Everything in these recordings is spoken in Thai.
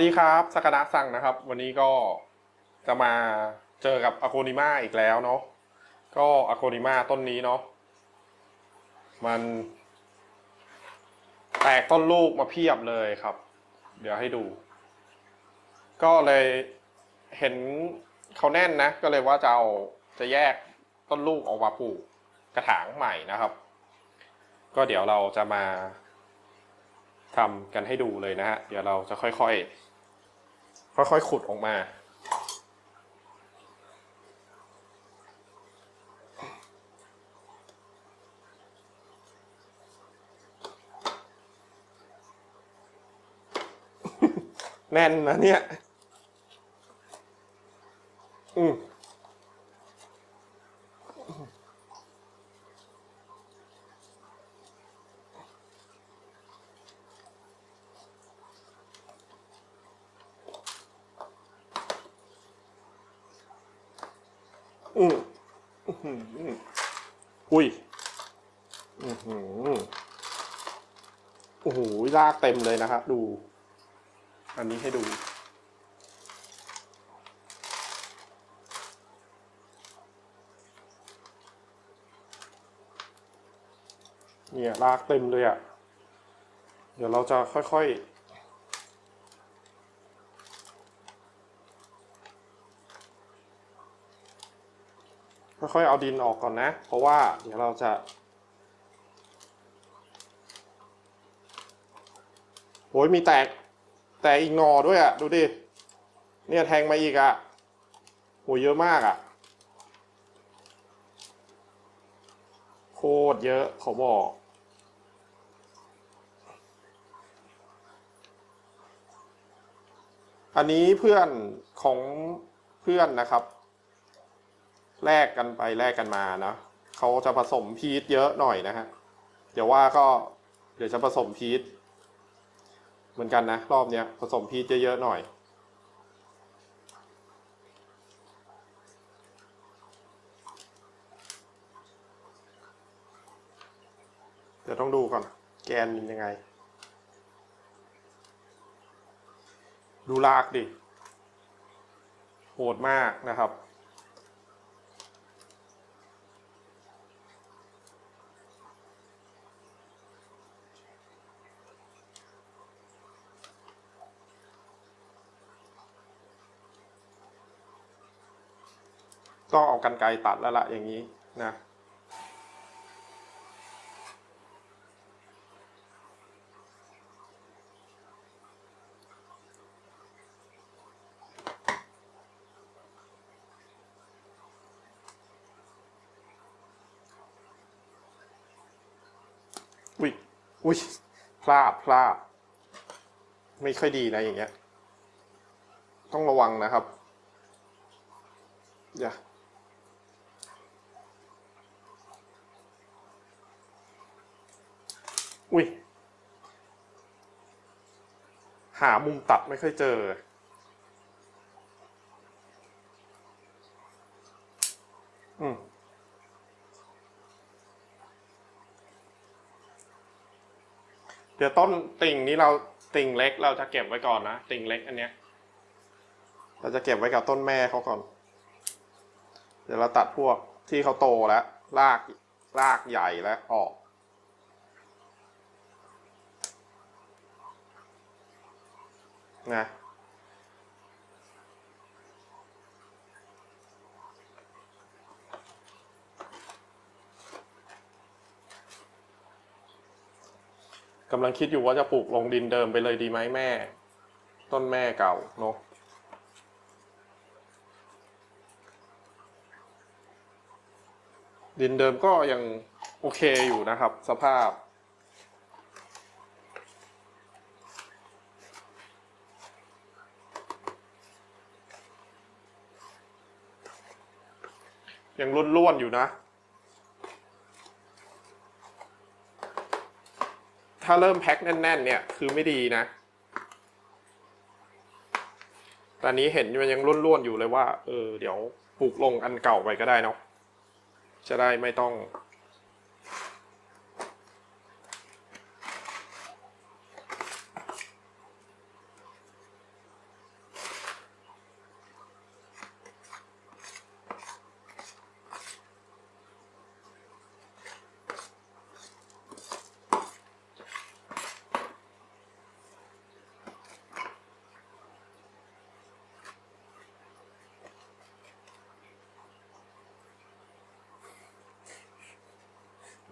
สวัสดีครับสกนะสั่งนะครับ วันนี้ก็จะมาเจอกับอโกนิมาอีกแล้วเนาะก็อโกนิมาต้นนี้เนาะมัน แตกต้นลูกมาเพียบเลยครับ เดี๋ยวให้ดู ก็เลยเห็นเขาแน่นนะ ก็เลยว่าจะเอาจะแยกต้นลูกออกมาปลูกกระถางใหม่นะครับ ก็เดี๋ยวเราจะมาทำกันให้ดูเลยนะฮะ เดี๋ยวเราจะค่อยๆ ค่อยๆขุดออกมา แน่นนะเนี่ย อืม อืมอื้อหืออุ้ย อือหือโอ้โหลากเต็มเลยนะครับดู อันนี้ให้ดู เนี่ยลากเต็มเลยอะ่ะ เดี๋ยวเราจะค่อยๆค่อยๆเอาดินออกก่อนนะ เพราะว่าเดี๋ยวเราจะ โอ้ ยมีแตก แตกอีกหนอด้วยอะ่ะ ดูดิ เนี่ยแทงมาอีกอะ่ะโหเยอะมากอะ่ะ โคตรเยอะเขาบอกอันนี้เพื่อนของเพื่อนนะครับ แลกกันไปแลกกันมานะเขาจะผสมพีทเยอะหน่อยนะฮะ เดี๋ยวว่าก็เดี๋ยวจะผสมพีท เหมือนกันนะ รอบเนี้ยผสมพีทเยอะๆหน่อย เดี๋ยวต้องดูก่อน แกนมันยังไง ดูลากดิ โหดมากนะครับ ต้องเอากันไกรตัดแล้วละอย่างนี้นะอุ้ยอุ้ยพลาดพลาดไม่ค่อยดีนะอย่างเงี้ย ต้องระวังนะครับอย่า อุ้ย หามุมตัดไม่ค่อยเจอ อืมเดี๋ยวต้นติ่งนี้เราติ่งเล็กเราจะเก็บไว้ก่อนนะ ติ่งเล็กอันเนี้ย เราจะเก็บไว้กับต้นแม่เขาก่อน เดี๋ยวเราตัดพวกที่เขาโตแล้วรากรากใหญ่แล้วออก นะกำลังคิดอยู่ว่าจะปลูกลงดินเดิมไปเลยดีไหมแม่ ต้นแม่เก่าเนอะดินเดิมก็ยังโอเคอยู่นะครับ สภาพ ยังร่วนๆอยู่นะ ถ้าเริ่มแพ็คแน่น ๆ เนี่ย คือไม่ดีนะตอนนี้เห็นมันยังร่วนๆอยู่เลยว่า เออ เดี๋ยวปลูกลงอันเก่าไปก็ได้เนาะจะได้ไม่ต้อง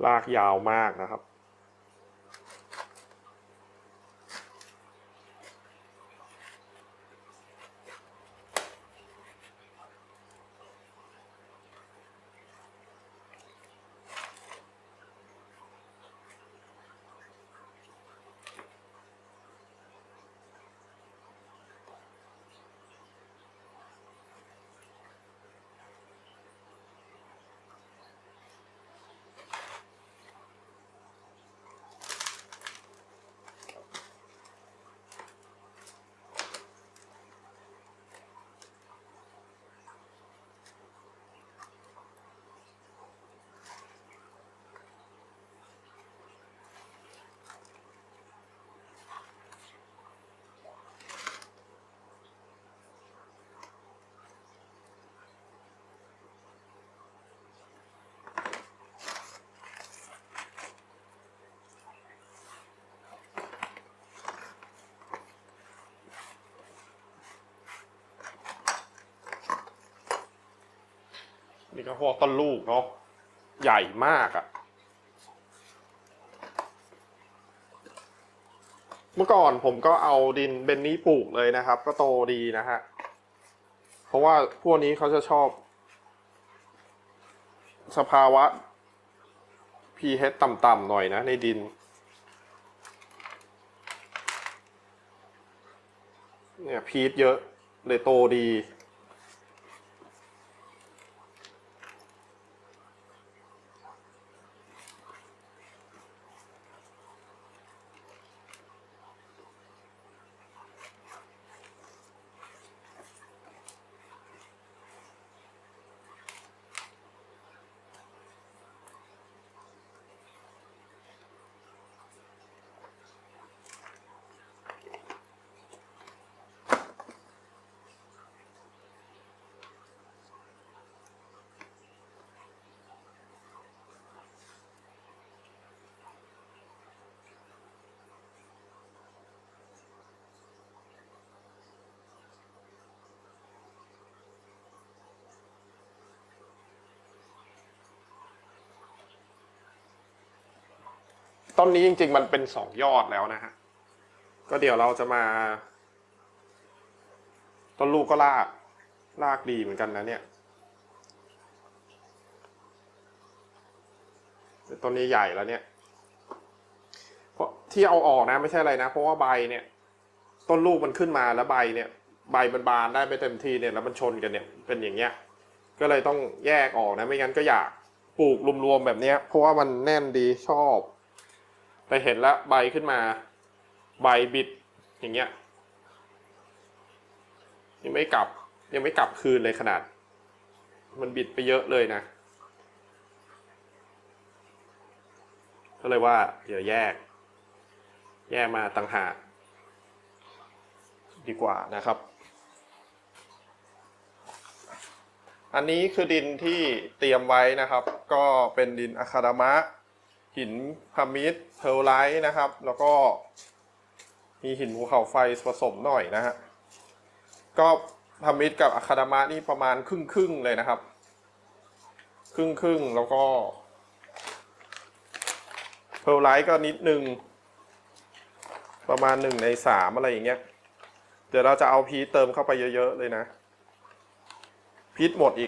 ลากยาวมากนะครับ นี่ก็พวกต้นลูกเนาะใหญ่มากอะ่ะ เมื่อก่อนผมก็เอาดินเบนนี้ปลูกเลยนะครับ ก็โตดีนะฮะ เพราะว่าพวกนี้เขาจะชอบ สภาวะ pH ต่ำๆหน่อยนะในดิน เนี่ยพีทเยอะเลยโตดี ต้นนี้จริง ๆ มันเป็นสองยอดแล้วนะฮะ ก็เดี๋ยวเราจะมา ต้นลูกก็ลาก ลากดีเหมือนกันนะเนี่ยต้นนี้ใหญ่แล้วเนี่ยเพราะที่เอาออกนะไม่ใช่อะไรนะ เพราะว่าใบเนี่ย ต้นลูกมันขึ้นมาแล้วใบเนี่ย ใบมันบานได้ไม่เต็มทีเนี่ยแล้วมันชนกันเนี่ยเป็นอย่างเงี้ย ก็เลยต้องแยกออกนะ ไม่งั้นก็อยากปลูกรวมๆแบบเนี้ยเพราะว่ามันแน่นดีชอบ ไปเห็นแล้วใบขึ้นมา ใบบิดอย่างเงี้ยยังไม่กลับ ยังไม่กลับคืนเลยขนาด มันบิดไปเยอะเลยนะก็เลยว่าเดี๋ยวแยก แยกมาต่างหากดีกว่านะครับ อันนี้คือดินที่เตรียมไว้นะครับ ก็เป็นดินอะคาดามะ หินพามิดเพลไลท์นะครับ แล้วก็มีหินภูเขาไฟผสมหน่อยนะฮะก็พามิดกับอะคาดามะนี่ประมาณครึ่งครึ่งเลยนะครับ ครึ่งครึ่งแล้วก็เพลไลท์ก็นิดนึง ประมาณหนึ่งในสามอะไรอย่างเงี้ยเดี๋ยวเราจะเอาพีชเติมเข้าไปเยอะ ๆ เลยนะพีชหมดอีก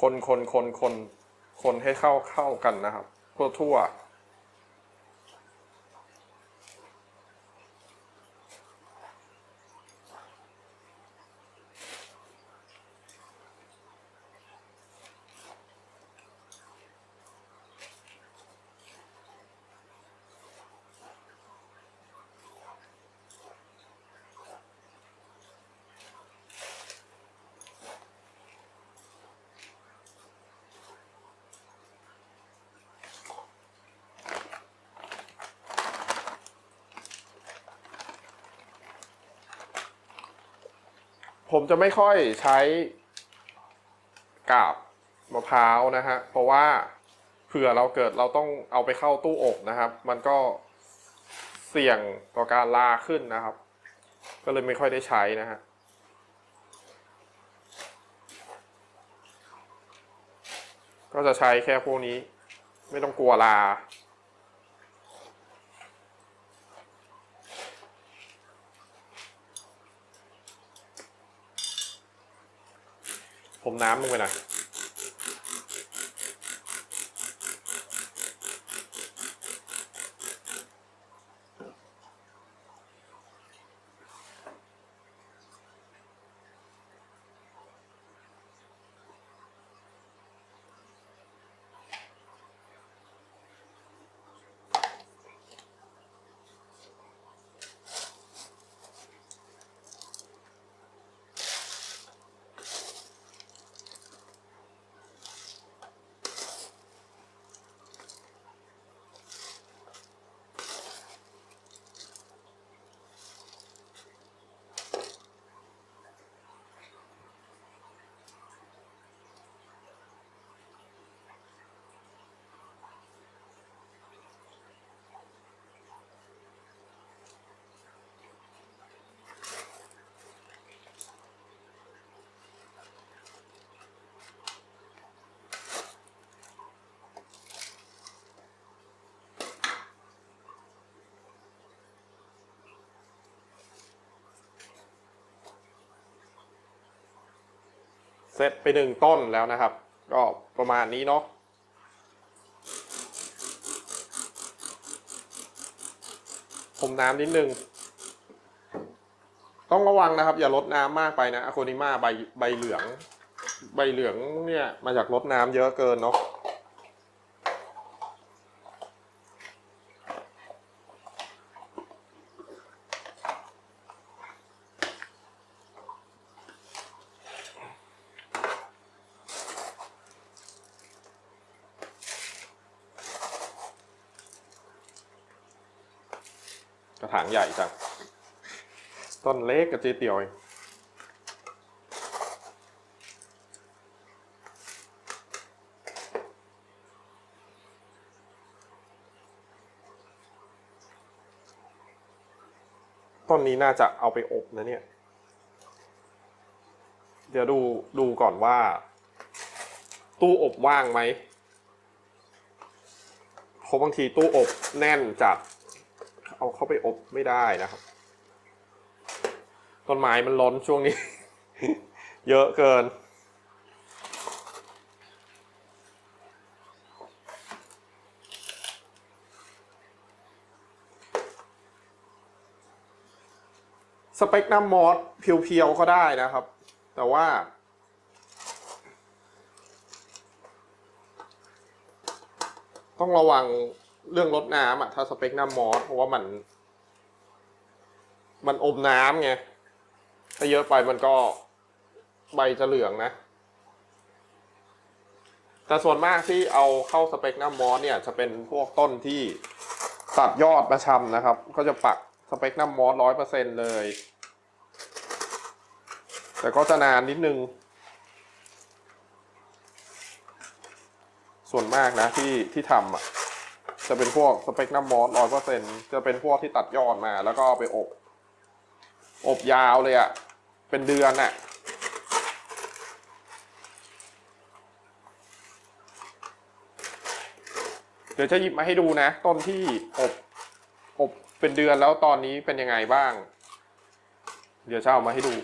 คนคนคนคนคนให้เข้าเข้ากันนะครับทั่วทั่ว ผมจะไม่ค่อยใช้กาบมะพร้าวนะฮะ เพราะว่าเผื่อเราเกิดเราต้องเอาไปเข้าตู้อบนะครับ มันก็เสี่ยงต่อการลาขึ้นนะครับ ก็เลยไม่ค่อยได้ใช้นะฮะก็จะใช้แค่พวกนี้ ไม่ต้องกลัวลา น้ำลงไปหน่อย เสร็จไปหนึ่งต้นแล้วนะครับ ก็ประมาณนี้เนาะผมน้ำนิดนึง ต้องระวังนะครับ อย่าลดน้ำมากไปนะอะโคนิมาใบใบเหลือง ใบเหลืองเนี่ยมาจากลดน้ำเยอะเกินเนาะ กระถางใหญ่จัง ต้ นเล็กกับเจเตียวต้นนี้น่าจะเอาไปอบนะเนี่ย เดี๋ยวดูดูก่อนว่า ตู้อบว่างไหมเพราะบางทีตู้อบแน่นจัดเอาเข้าไปอบไม่ได้นะครับ ต้นไม้มันล้นช่วงนี้ เยอะเกิน สเปกน้ำมอสเพียวๆก็ได้นะครับ แต่ว่า ต้องระวังเรื่องลดน้ำอะ ถ้าสเปกน้ำมอสเพราะว่ามัน มันอมน้ำไง ถ้าเยอะไปมันก็ใบจะเหลืองนะ แต่ส่วนมากที่เอาเข้าสเปกน้ำมอสเนี่ยจะเป็นพวกต้นที่ตัดยอดมาชำนะครับ ก็จะปักสเปกน้ำมอสร้อยเปอร์เซ็นเลย แต่ก็จะนานนิดนึง ส่วนมากนะที่ที่ทำอะจะเป็นพวกสเปกน้ำมอสร้อยเปอร์เซ็นจะเป็นพวกที่ตัดยอดมาแล้วก็ไปอบ อบยาวเลยอะ่ะ เป็นเดือนอะ่ะเดี๋ยวจะหยิบมาให้ดูนะ ต้นที่อบอบเป็นเดือนแล้วตอนนี้เป็นยังไงบ้าง เดี๋ยวจะเอามาให้ดู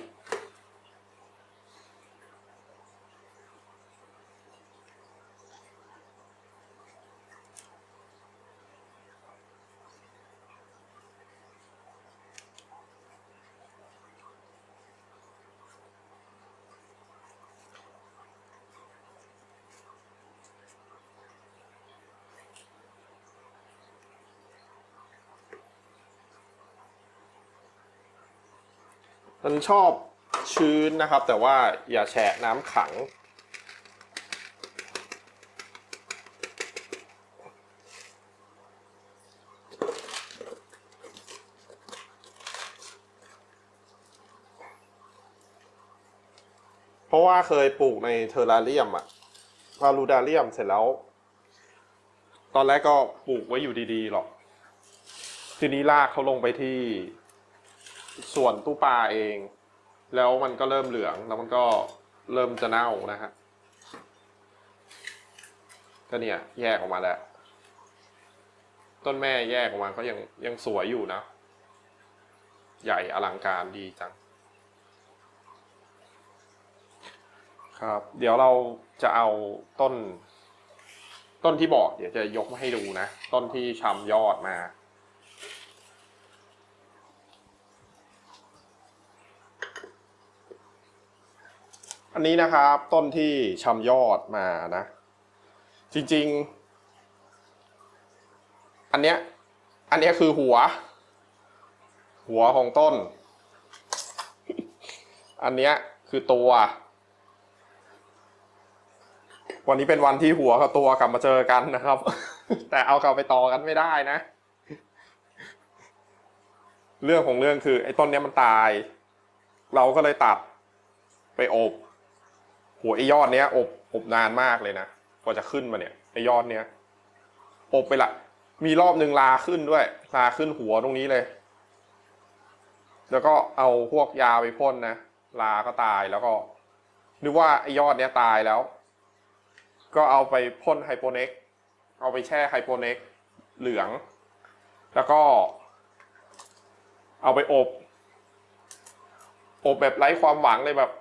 มันชอบชื้นนะครับ แต่ว่าอย่าแฉะน้ำขัง เพราะว่าเคยปลูกในเทอร์ราเรียมอะพารูดาเรียมเสร็จแล้ว ตอนแรกก็ปลูกไว้อยู่ดีๆหรอก ทีนี้ลากเขาลงไปที่ ส่วนตู้ปลาเอง แล้วมันก็เริ่มเหลืองแล้วมันก็เริ่มจะเน่านะฮะก็เนี่ยแยกออกมาแล้ว ต้นแม่แยกออกมาก็ยังยังสวยอยู่นะ ใหญ่อลังการดีจัง ครับ เดี๋ยวเราจะเอาต้น ต้นที่บอกเดี๋ยวจะยกมาให้ดูนะ ต้นที่ชำยอดมา อันนี้นะครับต้นที่ชำยอดมานะ จริง ๆ อันเนี้ยอันเนี้ยคือหัว หัวของต้น อันเนี้ยคือตัว วันนี้เป็นวันที่หัวกับตัวกลับมาเจอกันนะครับ แต่เอากลับไปต่อกันไม่ได้นะ เรื่องของเรื่องคือไอ้ต้นเนี้ยมันตาย เราก็เลยตัดไปอบ หัวไอ้ยอดเนี้ยอบอบนานมากเลยนะกว่าจะขึ้นมาเนี่ยไอ้ยอดเนี้ยอบไปละ มีรอบหนึ่งลาขึ้นด้วยลาขึ้นหัวตรงนี้เลย แล้วก็เอาพวกยาไปพ่นนะลาก็ตายแล้วก็นึกว่าไอ้ยอดเนี้ยตายแล้ว ก็เอาไปพ่นไฮโปเน็กเอาไปแช่ไฮโปเน็กเหลือง แล้วก็ เอาไปอบ อบแบบไร้ความหวังเลยแบบ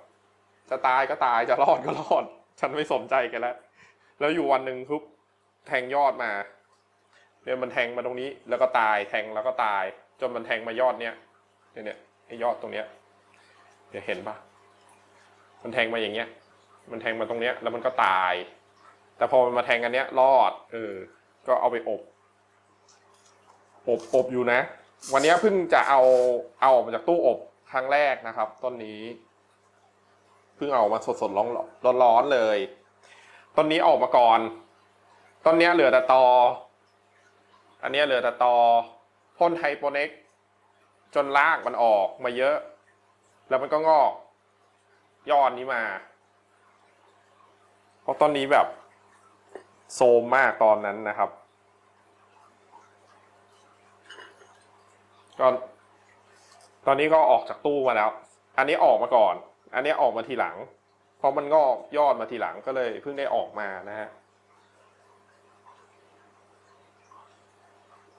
จะตายก็ตายจะรอดก็รอด ฉันไม่สนใจแกันแล้ว แล้วอยู่วันหนึ่งทุบแทงยอดมาเนี่ยมันแทงมาตรงนี้ แล้วก็ตายแทงแล้วก็ตาย จนมันแทงมายอดเนี้ยเนี่ยเนี่ยไอ้ยอดตรงเนี้ยเดี๋ยวเห็นปะมันแทงมาอย่างเงี้ย มันแทงมาตรงเนี้ย แล้วมันก็ตาย แต่พอมันมาแทงอันเนี้ย รอด เออ ก็เอาไปอบ อบอบอยู่นะ วันนี้เพิ่งจะเอาเอาออกมาจากตู้อบครั้งแรกนะครับ ต้นนี้ พิ่งเอามาสดสดร้อนร้อนร้อนๆเลย ต้นนี้ออกมาก่อน ต้นนี้เหลือแต่ตอ อันนี้เหลือแต่ตอ พ่นไฮโปเน็กจนรากมันออกมาเยอะ แล้วมันก็งอก ยอดนี้มา เพราะต้นนี้แบบโซมมากตอนนั้นนะครับ ก็ตอนนี้ก็ออกจากตู้มาแล้ว อันนี้ออกมาก่อน อันนี้ออกมาทีหลัง เพราะมันงอกยอดมาทีหลังก็เลยเพิ่งได้ออกมานะฮะ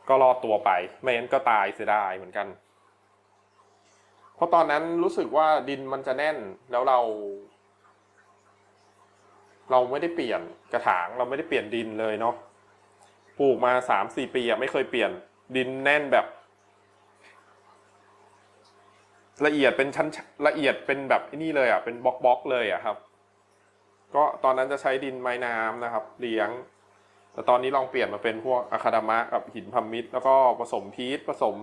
ก็รอดตัวไป ไม่งั้นก็ตายเสียดายเหมือนกัน เพราะตอนนั้นรู้สึกว่าดินมันจะแน่นแล้วเรา เราไม่ได้เปลี่ยนกระถางเราไม่ได้เปลี่ยนดินเลยเนาะปลูกมาสามสี่ปีอะไม่เคยเปลี่ยนดินแน่นแบบ ละเอียดเป็นชั้นละเอียดเป็นแบบนี่เลยอะเป็นบล็อกบล็อกเลยอะครับ ก็ตอนนั้นจะใช้ดินไม้น้ำนะครับ เลี้ยง แต่ตอนนี้ลองเปลี่ยนมาเป็นพวกอะคาดามะกับหินพัมมิดแล้วก็ผสมพีชผสม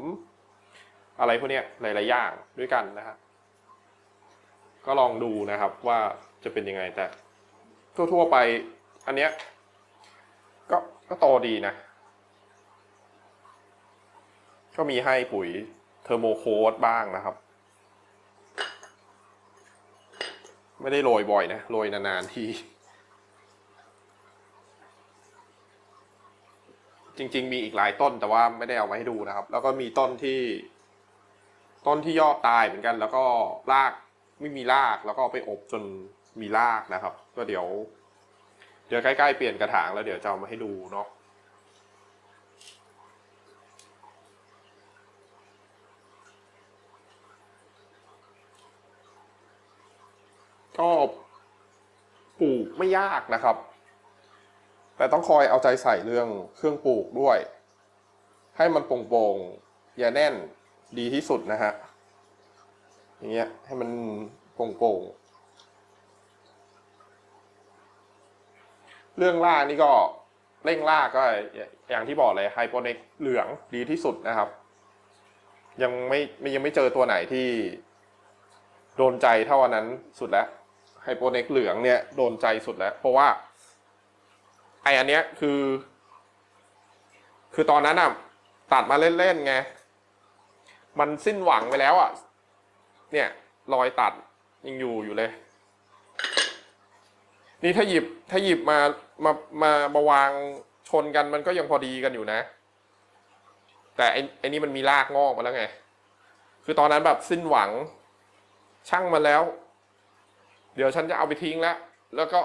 อะไรพวกเนี้ยหลาย ๆ อย่างด้วยกันนะครับก็ลองดูนะครับว่าจะเป็นยังไงแต่ ทั่ว ๆ ไป อันเนี้ยก็ก็โตดีนะ ก็มีให้ปุ๋ยเทอร์โมโคดบ้างนะครับ ไม่ได้โรยบ่อยนะ โรยนานๆที จริง ๆ มีอีกหลายต้นแต่ว่าไม่ได้เอามาให้ดูนะครับ แล้วก็มีต้นที่ ต้นที่ยอดตายเหมือนกัน แล้วก็รากไม่มีรากแล้วก็เอาไปอบจนมีรากนะครับ ก็เดี๋ยว เดี๋ยวใกล้ๆเปลี่ยนกระถางแล้วเดี๋ยวจะเอามาให้ดูเนาะ ก็ปลูกไม่ยากนะครับ แต่ต้องคอยเอาใจใส่เรื่องเครื่องปลูกด้วย ให้มันโปร่งๆอย่าแน่นดีที่สุดนะฮะอย่างเงี้ยให้มันโปร่งๆเรื่องล่ากนี่ก็เร่งล่ากก็อย่างที่บอกเลยไฮโปเน็กเหลืองดีที่สุดนะครับ ยังไม่ยังไม่เจอตัวไหนที่โดนใจเท่านั้นสุดแล้ว ไฮโปเน็กเหลืองเนี่ยโดนใจสุดแล้ว เพราะว่าไออันเนี้ยคือ คือตอนนั้นอะตัดมาเล่นๆไง มันสิ้นหวังไปแล้วอะ เนี่ย รอยตัดยังอยู่อยู่เลย นี่ถ้าหยิบถ้าหยิบมามามามาวางชนกันมันก็ยังพอดีกันอยู่นะ แต่ไอ้ไอ้นี่มันมีรากงอกมาแล้วไง คือตอนนั้นแบบสิ้นหวัง ช่างมันแล้ว ดี๋ยวฉันจะเอาไปทิ้งแล้ว แล้วก็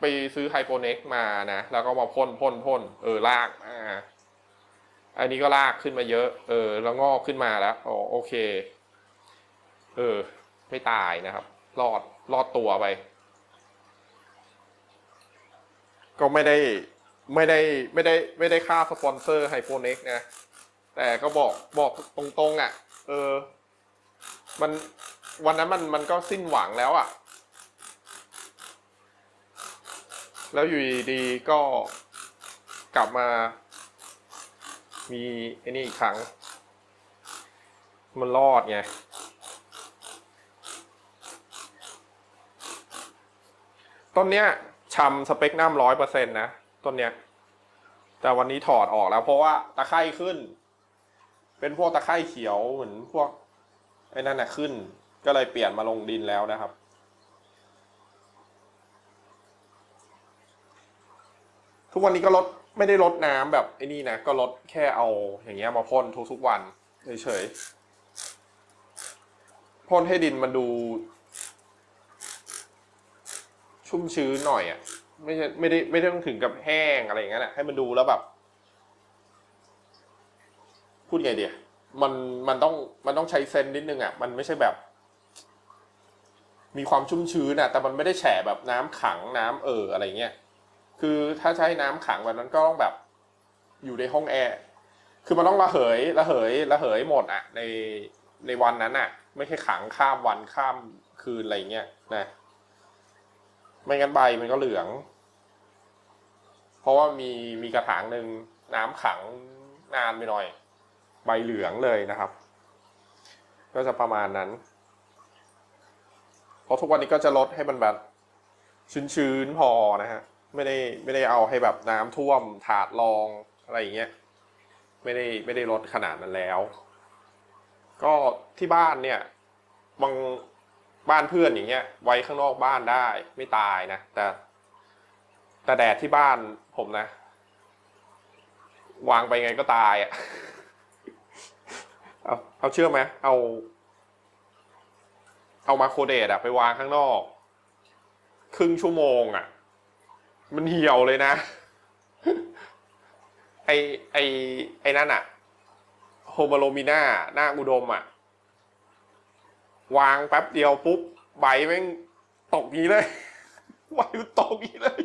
ไปซื้อไฮโปเน็กมานะ แล้วก็มาพ่นพ่นพ่นเออลากอ่าอันนี้ก็ลากขึ้นมาเยอะ เออ แล้วงอกขึ้นมาแล้วอ๋อโอเค เออ ไม่ตายนะครับรอดรอดตัวไป ก็ไม่ได้ไม่ได้ไม่ได้ไม่ได้ค่าสปอนเซอร์ไฮโ o เน็กนะ แต่ก็บอกบอกตรงๆอะ เออ มันวันนั้นมันมันก็สิ้นหวังแล้วอะ แล้วอยู่ดีๆก็กลับมา มีไอ้นี่อีกครั้ง มันรอดไงต้นเนี้ยชำสเปกนัมร้อยเปอร์เซ็นต์นะต้นเนี้ย แต่วันนี้ถอดออกแล้ว เพราะว่าตะไคร่ขึ้น เป็นพวกตะไคร่เขียวเหมือนพวกไอ้นั่นน่ะขึ้น ก็เลยเปลี่ยนมาลงดินแล้วนะครับ ทุกวันนี้ก็ลดไม่ได้ลดน้ำแบบไอ้นี่นะก็ลดแค่เอาอย่างเงี้ยมาพ่นทุกๆวันเฉยๆพ่นให้ดินมันดู ชุ่มชื้นหน่อยอะไม่ใช่ไม่ได้ไม่ได้ต้องถึงกับแห้งอะไรอย่างเงี้ยนะให้มันดูแล้วแบบ พูดไงเดียมันมันต้องมันต้องใช้เซนนิดนึงอะมันไม่ใช่แบบ มีความชุ่มชื้นอะแต่มันไม่ได้แฉแบบน้ำขังน้ำเอออะไรเงี้ย คือถ้าใช้น้ำขังแบบนั้นก็ต้องแบบอยู่ในห้องแอร์ คือมันต้องระเหยระเหยระเหยหมดอะ ในในวันนั้นอะ ไม่ใช่ขังข้ามวันข้ามคืนอะไรเงี้ยนะ ไม่งั้นใบมันก็เหลือง เพราะว่ามีมีกระถางหนึ่งน้ำขังนานไปหน่อย ใบเหลืองเลยนะครับ ก็จะประมาณนั้น เพราะทุกวันนี้ก็จะลดให้มันแบบชื้นๆพอนะฮะ ไม่ได้ไม่ได้เอาให้แบบน้ำท่วมถาดรองอะไรอย่างเงี้ยไม่ได้ไม่ได้ลดขนาดนั้นแล้ว ก็ที่บ้านเนี่ยบางบ้านเพื่อนอย่างเงี้ย ไว้ข้างนอกบ้านได้ ไม่ตายนะแต่ แต่แดดที่บ้านผมนะ วางไปไงก็ตายอะ่ะเอาเอาเชื่อไหมเอา เอามาโคเดตอะไปวางข้างนอก ครึ่งชั่วโมงอะ่ะ มันเหี่ยวเลยนะ ไอไอไอนั่นอะโฮโมโลมิน่าหน้าอุดมอะวางแป๊บเดียวปุ๊บใบแม่งตกงี้เลยใบมันตกงี้เลย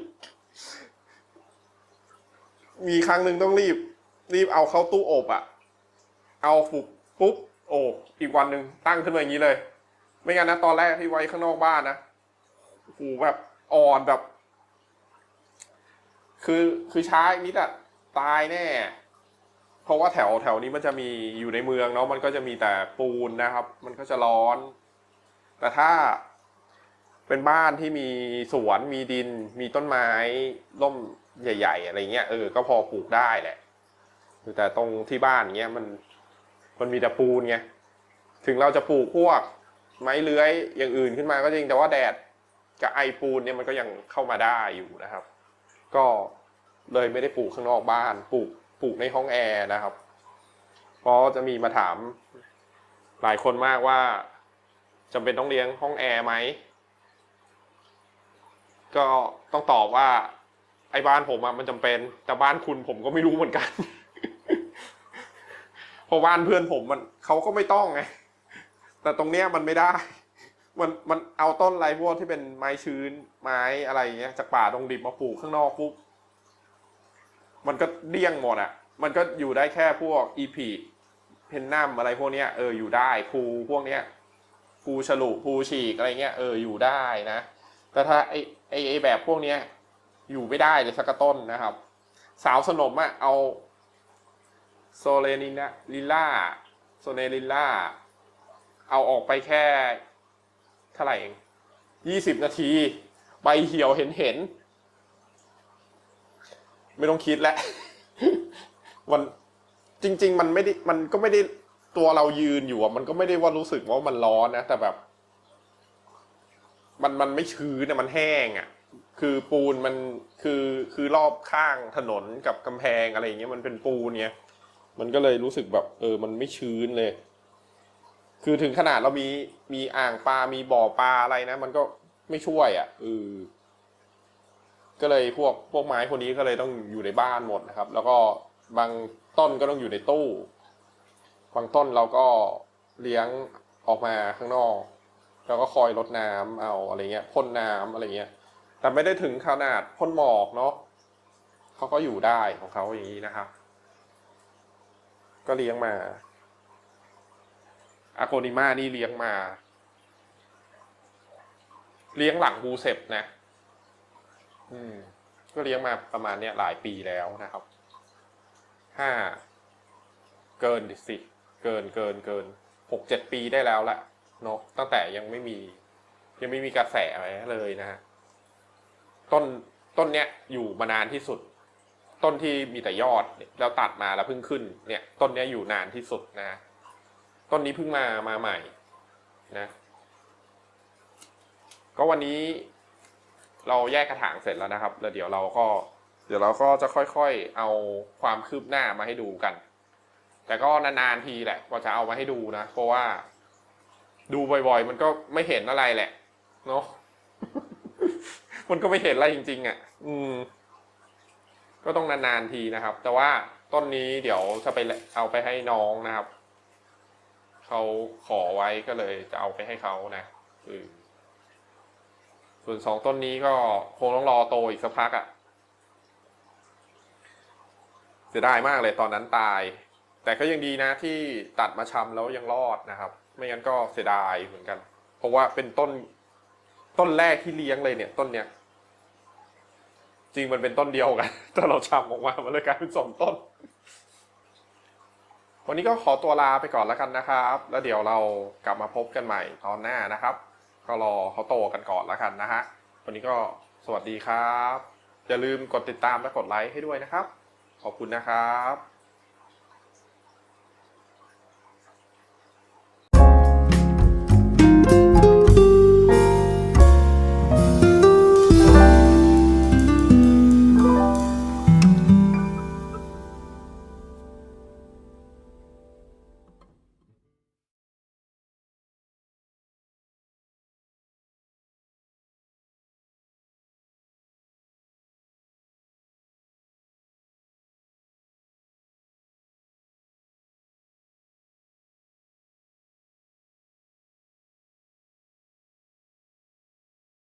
มีครั้งหนึ่งต้องรีบ รีบเอาเข้าตู้อบอะเอาฟุบปุ๊บโอ้อีกวันหนึ่งตั้งขึ้นมาอย่างนี้เลย ไม่งั้นนะตอนแรกที่ไว้ข้างนอกบ้านนะโอ้โหแบบอ่อนแบบ คือคือช้าอีกนิดอะตายแน่ เพราะว่าแถวแถวนี้มันจะมีอยู่ในเมืองเนาะมันก็จะมีแต่ปูนนะครับ มันก็จะร้อน แต่ถ้าเป็นบ้านที่มีสวนมีดิน มีต้นไม้ร่มใหญ่ ๆ อะไรเงี้ยเออก็พอปลูกได้แหละแต่ตรงที่บ้านเงี้ยมันมันมีแต่ปูนไงถึงเราจะปลูกพวก ไม้เลื้อยอย่างอื่นขึ้นมาก็จริงแต่ว่าแดดกับไอปูนเนี่ยมันก็ยังเข้ามาได้อยู่นะครับ ก็เลยไม่ได้ปลูกข้างนอกบ้าน ปลูกปลูกในห้องแอร์นะครับ เพราะจะมีมาถามหลายคนมากว่าจำเป็นต้องเลี้ยงห้องแอร์ไหม ก็ต้องตอบว่าไอ้บ้านผมอะมันจำเป็น แต่บ้านคุณผมก็ไม่รู้เหมือนกันเพราะบ้านเพื่อนผมมันเขาก็ไม่ต้องไงแต่ตรงเนี้ยมันไม่ได้ มันมันเอาต้นไรพวกที่เป็นไม้ชื้นไม้อะไรเงี้ยจากป่าตรงดิบมาปลูกข้างนอกปุ๊บมันก็เดี้ยงหมดอะ มันก็อยู่ได้แค่พวกอีพีเพนนัมอะไรพวกเนี้ยเอออยู่ได้ภูพวกเนี้ยภูฉลุภูฉีกอะไรเงี้ยเอออยู่ได้นะ แต่ถ้าไอไอไอแบบพวกเนี้ยอยู่ไม่ได้เลยสักต้นนะครับ สาวสนมอะเอาโซเลนินะลิล่าโซเนลิล่าเอาออกไปแค่ ท่าไหร่เองยี่สิบนาทีใบเหี่ยวเห็นเห็น ไม่ต้องคิดแล้วมันจริง ๆ มันไม่ได้มันก็ไม่ได้ตัวเรายืนอยู่อะมันก็ไม่ได้ว่ารู้สึกว่ามันร้อนนะแต่แบบ มันมันไม่ชื้นนะมันแห้งอะ่ะ คือปูนมันคือคือรอบข้างถนนกับกำแพงอะไรอย่างเงี้ยมันเป็นปูนเนี่ยมันก็เลยรู้สึกแบบ เออ มันไม่ชื้นเลย คือถึงขนาดเรามีมีอ่างปลา มีบ่อปลาอะไรนะ มันก็ไม่ช่วยอะเออก็เลยพวกพวกไม้พวกนี้ก็เลยต้องอยู่ในบ้านหมดนะครับ แล้วก็บางต้นก็ต้องอยู่ในตู้ บางต้นเราก็เลี้ยงออกมาข้างนอก แล้วก็คอยรดน้ำเอาอะไรเงี้ยพ่นน้ำอะไรเงี้ย แต่ไม่ได้ถึงขนาดพ่นหมอกเนาะเขาก็อยู่ได้ของเขาอย่างนี้นะครับ ก็เลี้ยงมา อาโกนิมานี่เลี้ยงมา เลี้ยงหลังบูเซปนะ อืม ก็เลี้ยงมาประมาณเนี้ยหลายปีแล้วนะครับ ห้า เกินดิสิ เกินเกินเกิน หกเจ็ดปีได้แล้วแหละเนาะ ตั้งแต่ยังไม่มี ยังไม่มีกระแสอะไรเลยนะฮะ ต้น ต้นเนี้ยอยู่มานานที่สุด ต้นที่มีแต่ยอดแล้วตัดมาแล้วเพิ่งขึ้น เนี่ย ต้นเนี้ยอยู่นานที่สุดนะ ต้นนี้เพิ่งมามาใหม่นะ ก็วันนี้เราแยกกระถางเสร็จแล้วนะครับ แล้วเดี๋ยวเราก็ เดี๋ยวเราก็จะค่อยๆ เอาความคืบหน้ามาให้ดูกัน แต่ก็นานๆทีแหละกว่าจะเอามาให้ดูนะ เพราะว่า ดูบ่อยๆ มันก็ไม่เห็นอะไรแหละเนาะ มันก็ไม่เห็นอะไรจริง ๆ อะ อืม ก็ต้องนานๆทีนะครับ แต่ว่าต้นนี้เดี๋ยวจะไปเอาไปให้น้องนะครับ เขาขอไว้ก็เลยจะเอาไปให้เขานะส่วนสองต้นนี้ก็คงต้องรอโตอีกสักพักอะ่ะเสียดายมากเลยตอนนั้นตาย แต่ก็ยังดีนะที่ตัดมาชำแล้วยังรอดนะครับ ไม่งั้นก็เสียดายเหมือนกัน เพราะว่าเป็นต้นต้นแรกที่เลี้ยงเลยเนี่ยต้นเนี้ยจริงมันเป็นต้นเดียวกันแต่เราชำออกมามันเลยกลายเป็นสองต้น วันนี้ก็ขอตัวลาไปก่อนแล้วกันนะครับ แล้วเดี๋ยวเรากลับมาพบกันใหม่ตอนหน้านะครับ ก็รอเขาโตกันก่อนแล้วกันนะฮะ วันนี้ก็สวัสดีครับ อย่าลืมกดติดตามและกดไลค์ให้ด้วยนะครับ ขอบคุณนะครับ